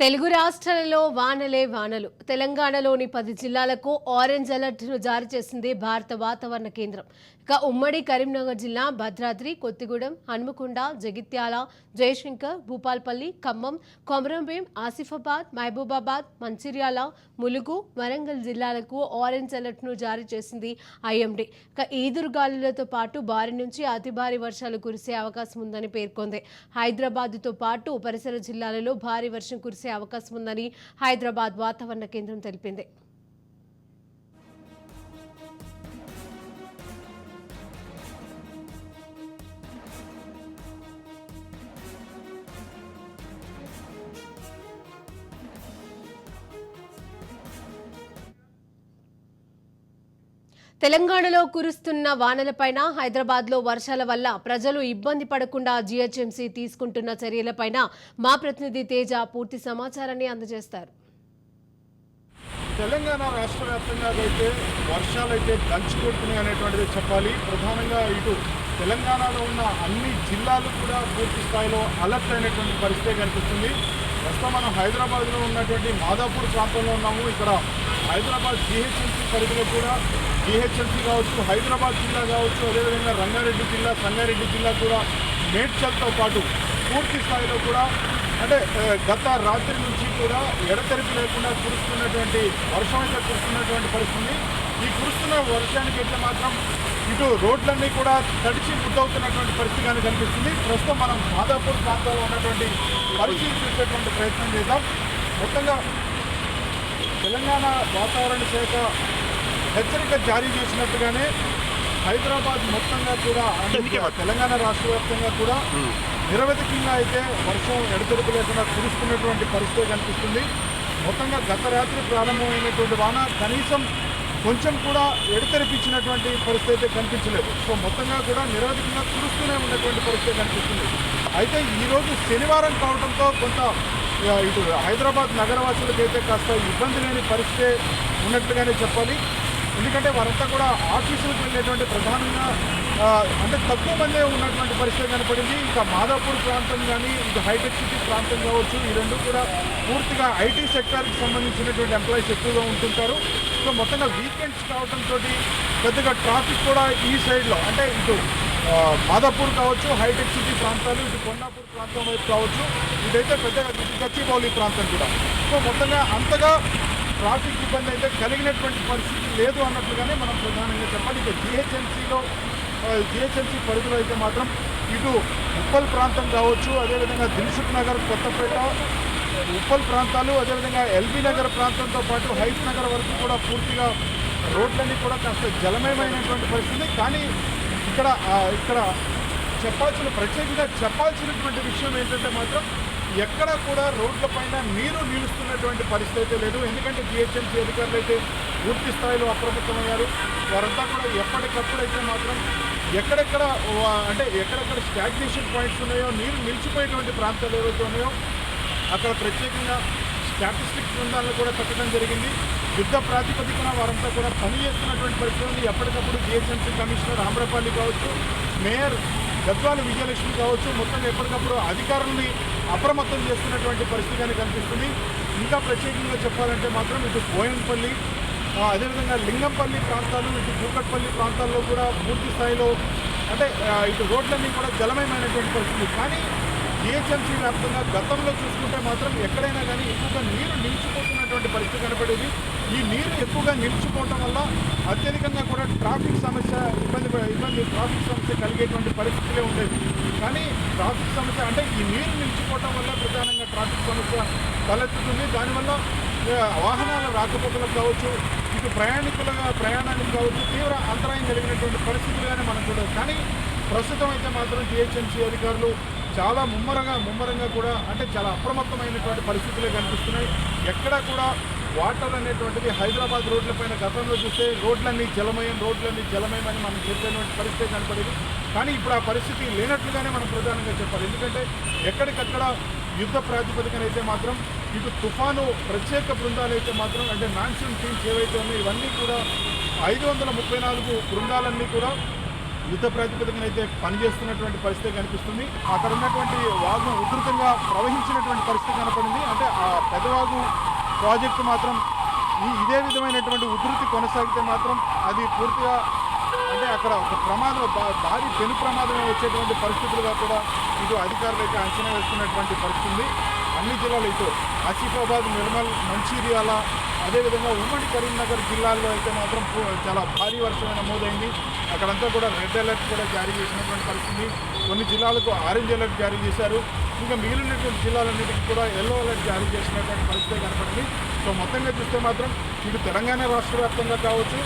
తెలుగు రాష్ట్రాలలో వానలే వానలు. తెలంగాణలోని పది జిల్లాలకు ఆరెంజ్ అలర్ట్ను జారీ చేసింది భారత వాతావరణ కేంద్రం. ఇక ఉమ్మడి కరీంనగర్ జిల్లా భద్రాద్రి కొత్తిగూడెం హన్మకొండ జగిత్యాల జయశంకర్ భూపాల్పల్లి ఖమ్మం కొమరంభీం ఆసిఫాబాద్ మహబూబాబాద్ మంచిర్యాల ములుగు వరంగల్ జిల్లాలకు ఆరెంజ్ అలర్ట్ను జారీ చేసింది ఐఎండీ. ఇక ఈదురుగాలులతో పాటు భారీ నుంచి అతి భారీ వర్షాలు కురిసే అవకాశం ఉందని పేర్కొంది. హైదరాబాద్తో పాటు పరిసర జిల్లాలలో భారీ వర్షం కురిసే అవకాశం ఉందని హైదరాబాద్ వాతావరణ కేంద్రం తెలిపింది. తెలంగాణలో కురుస్తున్న వానలపైన హైదరాబాద్లో వర్షాల వల్ల ప్రజలు ఇబ్బంది పడకుండా జీహెచ్ఎంసీ తీసుకుంటున్న చర్యలపైన మా ప్రతినిధి తేజ పూర్తి సమాచారాన్ని అందజేస్తారు. తెలంగాణ రాష్ట్ర వ్యాప్తంగా అయితే వర్షాలు అయితే దంచుకొడుతున్నాయి అనేటువంటిది చెప్పాలి. ప్రధానంగా ఇటు తెలంగాణలో ఉన్న అన్ని జిల్లాలు కూడా పూర్తి స్థాయిలో అలర్ట్ అయినటువంటి పరిస్థితి కనిపిస్తుంది. ప్రస్తుతం మనం హైదరాబాద్లో ఉన్నటువంటి మాదాపూర్ ప్రాంతంలో ఉన్నాము. ఇక్కడ హైదరాబాద్ జీహెచ్ఎంసీ పరిధిలో కూడా జిహెచ్ఎంసీ కావచ్చు హైదరాబాద్ జిల్లా కావచ్చు అదేవిధంగా రంగారెడ్డి జిల్లా సంగారెడ్డి జిల్లా కూడా మేడ్చల్తో పాటు పూర్తి స్థాయిలో కూడా అంటే గత రాత్రి నుంచి కూడా ఎడతెరిపి లేకుండా కురుస్తున్నటువంటి వర్షం అయితే కురుస్తున్నటువంటి పరిస్థితి. ఈ కురుస్తున్న వర్షానికి అయితే మాత్రం ఇటు రోడ్లన్నీ కూడా తడిచి ముద్దవుతున్నటువంటి పరిస్థితి కానీ కనిపిస్తుంది. ప్రస్తుతం మనం మాదాపూర్ ప్రాంతంలో ఉన్నటువంటి పరిస్థితి చూసేటువంటి ప్రయత్నం చేద్దాం. మొత్తంగా తెలంగాణ వాతావరణ శాఖ హెచ్చరిక జారీ చేసినట్టుగానే హైదరాబాద్ మొత్తంగా కూడా తెలంగాణ రాష్ట్ర వ్యాప్తంగా కూడా నిరవధికంగా అయితే వర్షం ఎడతెరిపి లేకుండా కురుస్తున్నటువంటి పరిస్థితి కనిపిస్తుంది. మొత్తంగా గత రాత్రి ప్రారంభమైనటువంటి వాన కనీసం కొంచెం కూడా ఎడతెరిపించినటువంటి పరిస్థితి అయితే కనిపించలేదు. సో మొత్తంగా కూడా నిరవధికంగా కురుస్తూనే ఉన్నటువంటి పరిస్థితి కనిపిస్తుంది. అయితే ఈరోజు శనివారం కావడంతో కొంత ఇటు హైదరాబాద్ నగరవాసులకు అయితే కాస్త ఇబ్బంది లేని పరిస్థితి ఉన్నట్లుగానే చెప్పాలి. ఎందుకంటే వారంతా కూడా ఆఫీసులకు వెళ్ళేటువంటి ప్రధానంగా అంటే తక్కువ మందే ఉన్నటువంటి పరిస్థితి కనపడింది. ఇక మాదాపూర్ ప్రాంతం కానీ ఇక హైటెక్ సిటీ ప్రాంతం కావచ్చు ఈ రెండు కూడా పూర్తిగా ఐటీ సెక్టార్కి సంబంధించినటువంటి ఎంప్లాయీస్ ఎక్కువగా ఉంటుంటారు. సో మొత్తంగా వీకెండ్స్ కావడంతో పెద్దగా ట్రాఫిక్ కూడా ఈ సైడ్లో అంటే ఇటు మాదాపూర్ కావచ్చు హైటెక్ సిటీ ప్రాంతాలు ఇటు కొండాపూర్ ప్రాంతం వైపు కావచ్చు ఇదైతే పెద్దగా ఇటు గచ్చిబౌలి ప్రాంతం కూడా. సో మొత్తంగా అంతగా ట్రాఫిక్ ఇబ్బంది అయితే కలిగినటువంటి పరిస్థితి లేదు అన్నట్లుగానే మనం ప్రధానంగా చెప్పాలి. ఇక జిహెచ్ఎంసీలో జిహెచ్ఎంసీ పరిధిలో అయితే మాత్రం ఇటు ఉప్పల్ ప్రాంతం కావచ్చు అదేవిధంగా దిల్సుఖ్ నగర్ కొత్తపేట ఉప్పల్ ప్రాంతాలు అదేవిధంగా ఎల్బీ నగర్ ప్రాంతంతో పాటు హైట్ నగర్ వరకు కూడా పూర్తిగా రోడ్లన్నీ కూడా కాస్త జలమయమైనటువంటి పరిస్థితి. కానీ ఇక్కడ ఇక్కడ చెప్పాల్సిన ప్రత్యేకంగా చెప్పాల్సినటువంటి విషయం ఏంటంటే మాత్రం ఎక్కడ కూడా రోడ్లపైన నీరు నిలుస్తున్నటువంటి పరిస్థితి అయితే లేదు. ఎందుకంటే జిహెచ్ఎంసీ అధికారులు అయితే పూర్తి స్థాయిలో అప్రమత్తమయ్యారు. వారంతా కూడా ఎప్పటికప్పుడు అయితే మాత్రం ఎక్కడెక్కడ అంటే ఎక్కడెక్కడ స్టాగ్నేషన్ పాయింట్స్ ఉన్నాయో నీరు నిలిచిపోయేటువంటి ప్రాంతాలు ఏవైతే ఉన్నాయో అక్కడ ప్రత్యేకంగా స్టాటిస్టిక్స్ బృందాలను కూడా పెట్టడం జరిగింది. యుద్ధ ప్రాతిపదికన వారంతా కూడా పని చేస్తున్నటువంటి పరిస్థితి ఉంది. ఎప్పటికప్పుడు జిహెచ్ఎంసీ కమిషనర్ ఆమ్రపల్లి కావచ్చు మేయర్ గద్వాల విజయలక్ష్మి కావచ్చు మొత్తం ఎప్పటికప్పుడు అధికారుల్ని అప్రమత్తం చేస్తున్నటువంటి పరిస్థితి కనిపిస్తుంది. ఇంకా ప్రత్యేకంగా చెప్పాలంటే మాత్రం ఇటు బోయన్పల్లి అదేవిధంగా లింగంపల్లి ప్రాంతాలు ఇటు కూకట్పల్లి ప్రాంతాల్లో కూడా పూర్తి స్థాయిలో అంటే ఇటు రోడ్లన్నీ కూడా జలమయమైనటువంటి పరిస్థితి. కానీ జిహెచ్ఎంసీ వ్యాప్తంగా గతంలో చూసుకుంటే మాత్రం ఎక్కడైనా కానీ ఎక్కువగా నీరు నిలిచిపోతున్నటువంటి పరిస్థితి కనపడేది. ఈ నీరు ఎక్కువగా నిలిచిపోవటం వల్ల అత్యధికంగా కూడా ట్రాఫిక్ సమస్య ఇబ్బంది ఇబ్బంది ట్రాఫిక్ సమస్య కలిగేటువంటి పరిస్థితులే ఉండేది కానీ ట్రాఫిక్ సమస్య అంటే ఈ నీరు నిలిచిపోవటం వల్ల ప్రధానంగా ట్రాఫిక్ సమస్య తలెత్తుతుంది. దానివల్ల వాహనాల రాకపోకలకు కావచ్చు ఇటు ప్రయాణికులుగా ప్రయాణానికి కావచ్చు తీవ్ర అంతరాయం కలిగినటువంటి పరిస్థితులుగానే మనం చూడవచ్చు. కానీ ప్రస్తుతం అయితే మాత్రం జిహెచ్ఎంసీ అధికారులు చాలా ముమ్మరంగా ముమ్మరంగా కూడా అంటే చాలా అప్రమత్తమైనటువంటి పరిస్థితులే కనిపిస్తున్నాయి. ఎక్కడా కూడా వాటర్ అనేటువంటిది హైదరాబాద్ రోడ్లపైన గతంలో చూస్తే రోడ్లన్నీ జలమయం రోడ్లన్నీ జలమయం అని మనం చెప్పేటువంటి పరిస్థితి కనపడేది. కానీ ఇప్పుడు ఆ పరిస్థితి లేనట్లుగానే మనం ప్రధానంగా చెప్పాలి. ఎందుకంటే ఎక్కడికక్కడ యుద్ధ ప్రాతిపదికన అయితే మాత్రం ఇటు తుఫాను ప్రత్యేక బృందాలు అయితే మాత్రం అంటే మాన్సూన్ టీమ్స్ ఏవైతే ఉన్నాయో ఇవన్నీ కూడా ఐదు వందల ముప్పై నాలుగు బృందాలన్నీ కూడా యుద్ధ ప్రాతిపదికన అయితే పనిచేస్తున్నటువంటి పరిస్థితి కనిపిస్తుంది. అక్కడ ఉన్నటువంటి వాగు ఉధృతంగా ప్రవహించినటువంటి పరిస్థితి కనపడింది. అంటే ఆ పెదవాగు ప్రాజెక్టు మాత్రం ఈ ఇదే విధమైనటువంటి ఉధృతి కొనసాగితే మాత్రం అది పూర్తిగా అంటే అక్కడ ఒక ప్రమాదం భా- భారీ పెను ప్రమాదం వచ్చేటువంటి పరిస్థితులుగా కూడా ఇటు అధికారులు అయితే అంచనా వేస్తున్నటువంటి పరిస్థితి ఉంది. అన్ని జిల్లాలు ఇటు. ఆసిఫాబాద్ నిర్మల్ మంచిర్యాల అదేవిధంగా ఉమ్మడి కరీంనగర్ జిల్లాల్లో అయితే మాత్రం చాలా భారీ వర్షం నమోదైంది. అక్కడంతా కూడా రెడ్ అలర్ట్ కూడా జారీ చేసినటువంటి పరిస్థితి. కొన్ని జిల్లాలకు ఆరెంజ్ అలర్ట్ జారీ చేశారు. ఇంకా మిగిలినటువంటి జిల్లాలన్నిటికీ కూడా ఎల్లో అలర్ట్ జారీ చేసినటువంటి పరిస్థితి కనపడింది. సో మొత్తంగా చూస్తే మాత్రం ఇటు తెలంగాణ రాష్ట్ర వ్యాప్తంగా కావచ్చు.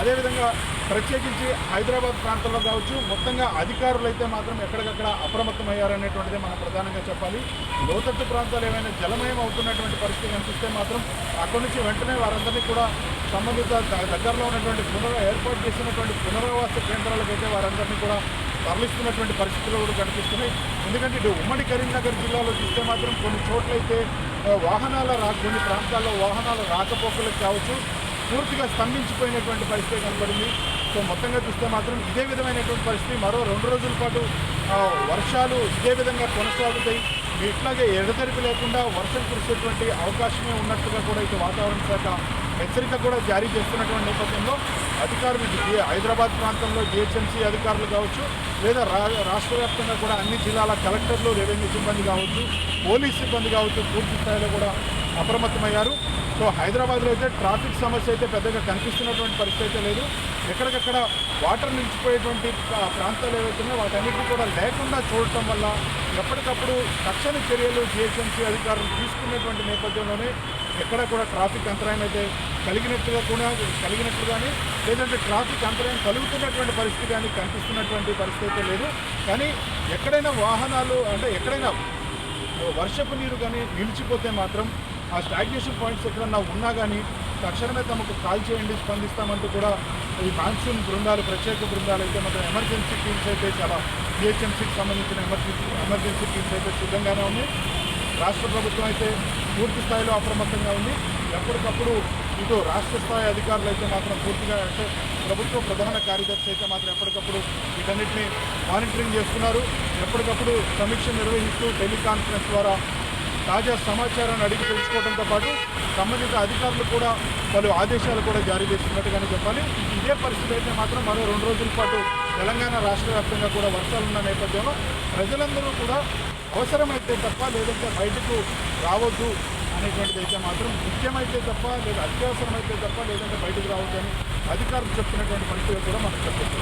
అదేవిధంగా ప్రత్యేకించి హైదరాబాద్ ప్రాంతంలో కావచ్చు మొత్తంగా అధికారులు అయితే మాత్రం ఎక్కడికక్కడ అప్రమత్తమయ్యారనేటువంటిది మనం ప్రధానంగా చెప్పాలి. లోతట్టు ప్రాంతాలు ఏమైనా జలమయం అవుతున్నటువంటి పరిస్థితి కనిపిస్తే మాత్రం అక్కడి నుంచి వెంటనే వారందరినీ కూడా సంబంధిత దగ్గరలో ఉన్నటువంటి పునర ఏర్పాటు చేసినటువంటి పునరావాస కేంద్రాలకు అయితే వారందరినీ కూడా తరలిస్తున్నటువంటి పరిస్థితులు కూడా కనిపిస్తున్నాయి. ఎందుకంటే ఇటు ఉమ్మడి కరీంనగర్ జిల్లాలో చూస్తే మాత్రం కొన్ని చోట్లయితే వాహనాల రా కొన్ని ప్రాంతాల్లో వాహనాల రాకపోకలకు కావచ్చు పూర్తిగా స్తంభించిపోయినటువంటి పరిస్థితి కనబడింది. సో మొత్తంగా చూస్తే మాత్రం ఇదే విధమైనటువంటి పరిస్థితి. మరో రెండు రోజుల పాటు వర్షాలు ఇదే విధంగా కొనసాగుతాయి. ఇట్లాగే ఎడతెరిపి లేకుండా వర్షం కురిసేటువంటి అవకాశమే ఉన్నట్టుగా కూడా ఇటు వాతావరణ శాఖ హెచ్చరిక కూడా జారీ చేస్తున్నటువంటి నేపథ్యంలో అధికారులు హైదరాబాద్ ప్రాంతంలో జిహెచ్ఎంసీ అధికారులు కావచ్చు లేదా రా రాష్ట్ర వ్యాప్తంగా కూడా అన్ని జిల్లాల కలెక్టర్లు రెవెన్యూ సిబ్బంది కావచ్చు పోలీస్ సిబ్బంది కావచ్చు పూర్తి స్థాయిలో కూడా అప్రమత్తమయ్యారు. సో హైదరాబాద్లో అయితే ట్రాఫిక్ సమస్య అయితే పెద్దగా కనిపిస్తున్నటువంటి పరిస్థితి అయితే లేదు. ఎక్కడికక్కడ వాటర్ నిలిచిపోయేటువంటి ప్రాంతాలు ఏవైతున్నాయో వాటన్నిటికీ వాటన్నిటిని కూడా లేకుండా చూడటం వల్ల ఎప్పటికప్పుడు తక్షణ చర్యలు జిహెచ్ఎంసీ అధికారులు తీసుకునేటువంటి నేపథ్యంలోనే ఎక్కడ కూడా ట్రాఫిక్ అంతరాయం అయితే కలిగినట్టుగా కూడా కలిగినట్లు కానీ లేదంటే ట్రాఫిక్ అంతరాయం కలుగుతున్నటువంటి పరిస్థితి కానీ కనిపిస్తున్నటువంటి పరిస్థితి అయితే లేదు. కానీ ఎక్కడైనా వాహనాలు అంటే ఎక్కడైనా వర్షపు నీరు కానీ నిలిచిపోతే మాత్రం ఆ స్టాగ్నేషన్ పాయింట్స్ ఎక్కడన్నా ఉన్నా కానీ తక్షణమే తమకు కాల్ చేయండి స్పందిస్తామంటూ కూడా ఈ మాన్సూన్ బృందాలు ప్రత్యేక బృందాలు అయితే మాత్రం ఎమర్జెన్సీ టీమ్స్ అయితే చాలా బిహెచ్ఎంసీకి సంబంధించిన ఎమర్జెన్సీ ఎమర్జెన్సీ టీమ్స్ అయితే సిద్ధంగానే ఉంది. రాష్ట్ర ప్రభుత్వం అయితే పూర్తి స్థాయిలో అప్రమత్తంగా ఉంది. ఎప్పటికప్పుడు ఇటు రాష్ట్ర స్థాయి అధికారులు అయితే మాత్రం పూర్తిగా అంటే ప్రభుత్వ ప్రధాన కార్యదర్శి అయితే మాత్రం ఎప్పటికప్పుడు వీటన్నిటిని మానిటరింగ్ చేస్తున్నారు. ఎప్పటికప్పుడు సమీక్ష నిర్వహిస్తూ టెలికాన్ఫరెన్స్ ద్వారా తాజా సమాచారాన్ని అడిగి తెలుసుకోవడంతో పాటు సంబంధిత అధికారులు కూడా పలు ఆదేశాలు కూడా జారీ చేస్తున్నట్టుగానే చెప్పాలి. ఇదే పరిస్థితి అయితే మాత్రం మరో రెండు రోజుల పాటు తెలంగాణ రాష్ట్ర వ్యాప్తంగా కూడా వర్షాలున్న నేపథ్యంలో ప్రజలందరూ కూడా అవసరమైతే తప్ప లేదంటే బయటకు రావద్దు అనేటువంటిది అయితే మాత్రం ముఖ్యమైతే తప్ప లేదా అత్యవసరమైతే తప్ప లేదంటే బయటకు రావద్దు అని అధికారులు చెప్తున్నటువంటి పరిస్థితులు కూడా మనకు చెప్పచ్చు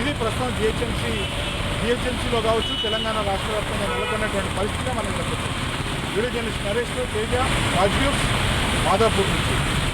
ఇది ప్రస్తుతం జిహెచ్ఎంసీ జిహెచ్ఎంసీలో కావచ్చు తెలంగాణ రాష్ట్ర వ్యాప్తంగా నెలకొన్నటువంటి పరిస్థితిగా మనం చెప్పచ్చు వీడియో జర్నలిస్ట్ నరేష్ తేజ రాజీవ్ మాదాపూర్ నుంచి.